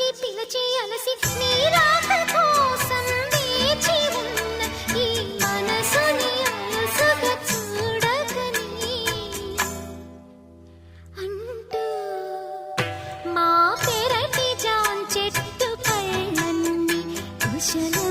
పిలిచి పిలిచి అలసి నీ రాక కోసం వేచి ఉన్న ఈ మనసుని అలసగా చూడకని. అంటూ మా పెరటి జాన్ చెట్టు పైనన్ని కుశలం